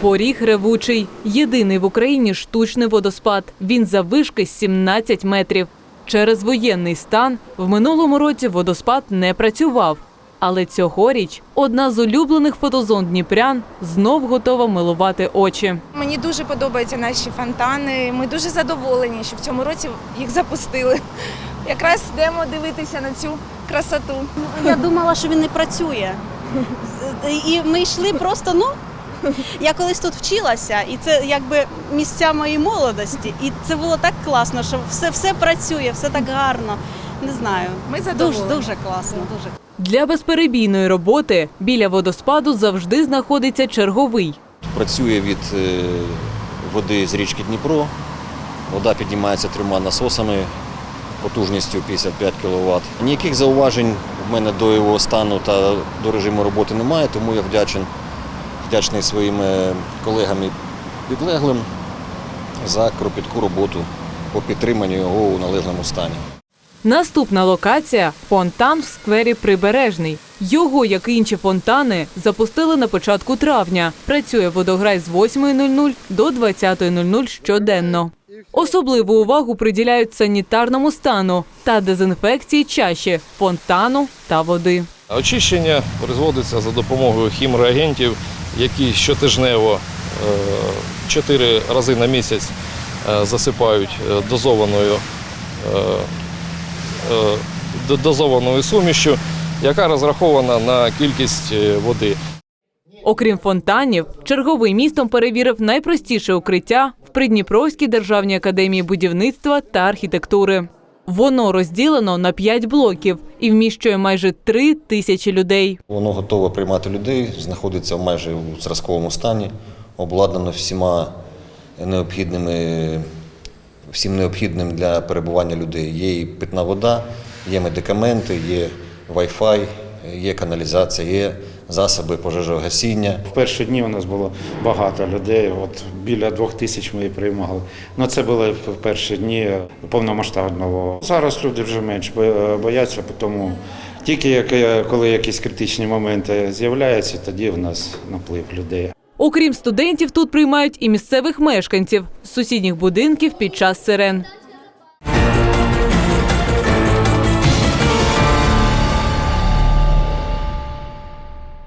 Поріг ревучий. Єдиний в Україні штучний водоспад. Він заввишки 17 метрів. Через воєнний стан в минулому році водоспад не працював. Але цьогоріч одна з улюблених фотозон Дніпрян знов готова милувати очі. Мені дуже подобаються наші фонтани. Ми дуже задоволені, що в цьому році їх запустили. Якраз йдемо дивитися на цю красоту. Я думала, що він не працює. І ми йшли просто, ну. Я колись тут вчилася, і це якби місця моєї молодості. І це було так класно, що все, все працює, все так гарно. Не знаю. Ми Дуже, задоволені. дуже класно. Дуже. Для безперебійної роботи біля водоспаду завжди знаходиться черговий. Працює від е, води з річки Дніпро. Вода піднімається трьома насосами потужністю 55 кВт. Ніяких зауважень в мене до його стану та до режиму роботи немає, тому я вдячен, вдячний своїм е, колегам і підлеглим за кропітку роботу по підтриманню його у належному стані. Наступна локація фонтан в сквері Прибережний. Його, як і інші фонтани, запустили на початку травня. Працює водограй з 8.00 до 20.00 щоденно. Особливу увагу приділяють санітарному стану та дезінфекції чаші, фонтану та води. Очищення производиться за допомогою хімреагентів, які щотижнево е, чотири рази на місяць е, засипають е, дозованою, до- дозованою сумішю, яка розрахована на кількість води. Окрім фонтанів, черговий містом перевірив найпростіше укриття в Придніпровській державній академії будівництва та архітектури. Воно розділено на п'ять блоків і вміщує майже три тисячі людей. Воно готове приймати людей, знаходиться майже у зразковому стані, обладнано всіма необхідними, всім необхідним для перебування людей. Є і питна вода, є медикаменти, є Wi-Fi, є каналізація, є засоби пожежогасіння. В перші дні у нас було багато людей. От біля двох тисяч ми приймали. Ну це були в перші дні повномасштабного. Зараз люди вже менш бо- бояться, тому тільки як- коли якісь критичні моменти з'являються, тоді в нас наплив людей. Окрім студентів, тут приймають і місцевих мешканців з сусідніх будинків під час сирен.